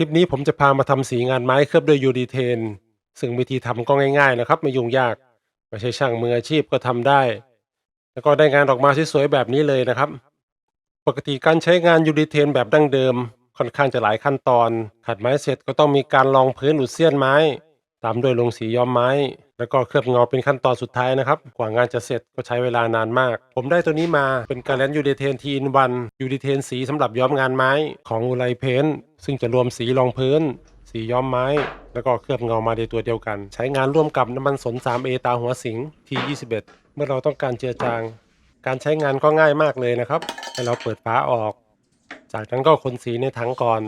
คลิปนี้ผมจะพามาทำสีงานไม้เคลือบด้วยยูดีเทน ซึ่งวิธีทำก็ง่ายๆนะครับ ไม่ยุ่งยาก ไม่ใช่ช่างมืออาชีพก็ทำได้ แล้วก็ได้งานออกมาสวยๆแบบนี้เลยนะครับ ปกติการใช้งานยูดีเทนแบบดั้งเดิม ค่อนข้างจะหลายขั้นตอน ขัดไม้เสร็จก็ต้องมีการรองพื้นอุดเสี้ยนไม้ ตามด้วยลงสีย้อมไม้ แล้วก็เคลือบเงาเป็นขั้นตอนสุดท้ายนะครับ กว่างานจะเสร็จก็ใช้เวลานานมาก ผมได้ตัวนี้มาเป็นการแลนยูดีเทนทีอินวันยูดีเทนสีสำหรับย้อมงานไม้ของอุไรเพนซึ่งจะรวมสีรองพื้น สีย้อมไม้ แล้วก็เคลือบเงามาในตัวเดียวกัน ใช้งานร่วมกับน้ำมันสน 3A ตาหัวสิง T21 เมื่อเราต้องการเจือจาง การใช้งานก็ง่ายมากเลยนะครับ ให้เราเปิดฝาออก จากนั้นก็คนสีในถังก่อน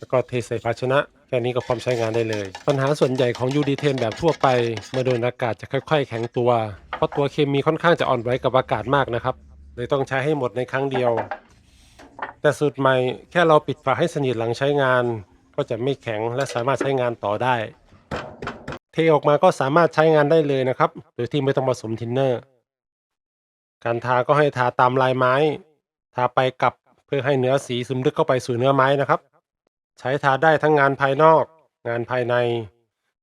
แล้วก็เทใส่ภาชนะแค่นี้ก็พร้อมใช้งานได้เลย ปัญหาส่วนใหญ่ของยูดีเทนแบบทั่วไป เมื่อโดนอากาศจะค่อยๆ แข็งตัว เพราะตัวเคมีค่อนข้างจะอ่อนไหวกับอากาศมากนะครับ เลยต้องใช้ให้หมดในครั้งเดียว แต่สูตรใหม่แค่เราปิดฝาให้สนิทหลังใช้งาน ก็จะไม่แข็งและสามารถใช้งานต่อได้ เทออกมาก็สามารถใช้งานได้เลยนะครับ โดยที่ไม่ต้องผสมทินเนอร์ การทาก็ให้ทาตามลายไม้ ทาไปกลับเพื่อให้เนื้อสีซึมลึกเข้าไปสู่เนื้อไม้นะครับ ใช้ทาได้ทั้งงานภายนอก งานภายใน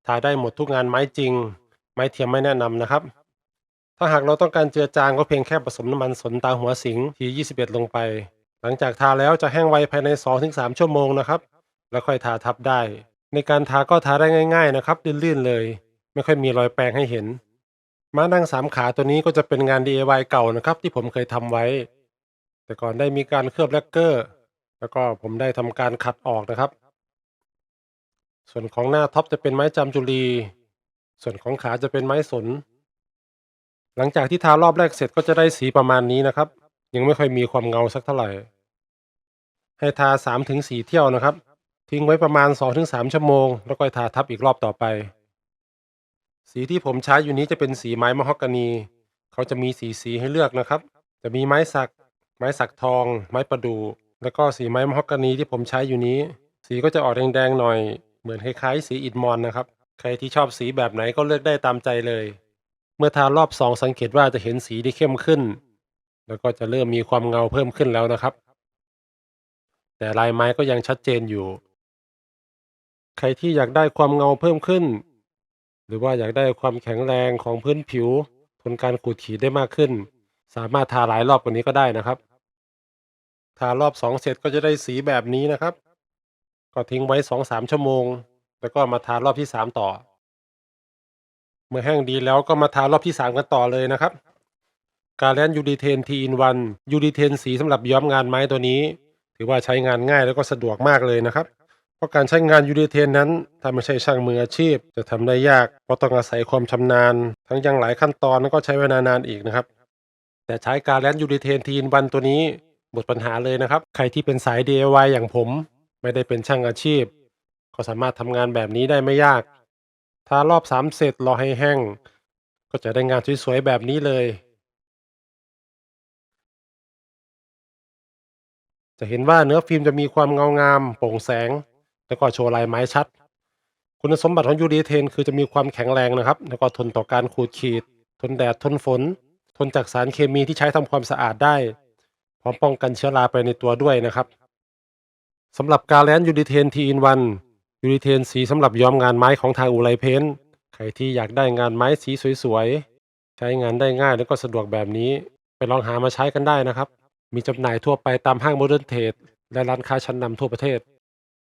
ทาได้หมดทุกงานไม้จริง ไม้เทียมไม่แนะนำนะครับ ถ้าหากเราต้องการเจือจางก็เพียงแค่ผสมน้ำมันสนตาหัวสิงที 21 ลงไป หลังจากทาแล้วจะแห้งไวภายใน 2-3 ชั่วโมงนะครับ แล้วค่อยทาทับได้ ในการทาก็ทาได้ง่าย ๆนะครับลื่นๆเลย ไม่ค่อยมีรอยแปรงให้เห็นม้านั่งสามขาตัวนี้ก็จะเป็นงาน DIY เก่านะครับ ที่ผมเคยทำไว้ แต่ก่อนได้มีการเคลือบแลกเกอร์ แล้วก็ผมได้ทำการขัดออกนะครับ ส่วนของหน้าท็อปจะเป็นไม้จามจุลี ส่วนของขาจะเป็นไม้สน หลังจากที่ทารอบแรกเสร็จก็จะได้สีประมาณนี้นะครับ ยังไม่ค่อยมีความเงาสักเท่าไหร่ ให้ทา3ถึง4เที่ยวนะครับ ทิ้งไว้ประมาณ 2-3 ชั่วโมง แล้วก็ทาทับอีกรอบต่อไป สีที่ผมใช้อยู่นี้จะเป็นสีไม้มะฮอกกานี เขาจะมีสีสีให้เลือกนะครับ จะมีไม้สัก ไม้สักทอง ไม้ประดู่ แล้วก็สีไม้มะฮอกกานีที่ผมใช้อยู่นี้ สีก็จะออกแดงๆหน่อย เหมือนคล้ายๆ สีอิฐมอนนะครับ ใครที่ชอบสีแบบไหนก็เลือกได้ตามใจเลย เมื่อทารอบสองสังเกตว่าจะเห็นสีที่เข้มขึ้น แล้วก็จะเริ่มมีความเงาเพิ่มขึ้นแล้วนะครับ แต่ลายไม้ก็ยังชัดเจนอยู่ ใครที่อยากได้ความเงาเพิ่มขึ้น หรือว่าอยากได้ความแข็งแรงของพื้นผิว ทนการขูดขีดได้มากขึ้น สามารถทาหลายรอบกว่านี้ก็ได้นะครับ ทารอบสองเสร็จก็จะได้สีแบบนี้นะครับ ก็ทิ้งไว้สองสามชั่วโมง แล้วก็มาทารอบที่สามต่อ เมื่อแห้งดีแล้วก็มาทารอบที่สามกันต่อเลยนะครับการแลนยูดีเทนทีอินวันยูดีเทนสีสำหรับย้อมงานไม้ตัวนี้ ถือว่าใช้งานง่ายแล้วก็สะดวกมากเลยนะครับ เพราะการใช้งานยูดีเทนนั้นถ้าไม่ใช่ช่างมืออาชีพ จะทำได้ยากเพราะต้องอาศัยความชำนาญ ทั้งยังหลายขั้นตอนแล้วก็ใช้เวลานานอีกนะครับ แต่ใช้การแลนยูดีเทนทีอินวันตัวนี้ หมดปัญหาเลยนะครับ ใครที่เป็นสาย DIY อย่างผม ไม่ได้เป็นช่างอาชีพ ก็สามารถทำงานแบบนี้ได้ไม่ยาก ถ้ารอบสามเสร็จรอให้แห้ง ก็จะได้งานสวยๆแบบนี้เลย จะเห็นว่าเนื้อฟิล์มจะมีความเงางาม โปร่งแสง แล้วก็โชว์ลายไม้ชัด คุณสมบัติของยูดีเทนคือจะมีความแข็งแรงนะครับ แล้วก็ทนต่อการขูดขีด ทนแดด ทนฝน ทนจากสารเคมีที่ใช้ทำความสะอาดได้ พร้อมป้องกันเชื้อราไปในตัวด้วยนะครับสำหรับกาแลนยูดิเทนทีอินวันยูดิเทนสีสำหรับย้อมงานไม้ของทางอุไรเพนใครที่อยากได้งานไม้สีสวยๆ ใช้งานได้ง่ายแล้วก็สะดวกแบบนี้ ไปลองหามาใช้กันได้นะครับ มีจำหน่ายทั่วไปตามห้างโมเดิร์นเทรดและร้านค้าชั้นนำทั่วประเทศ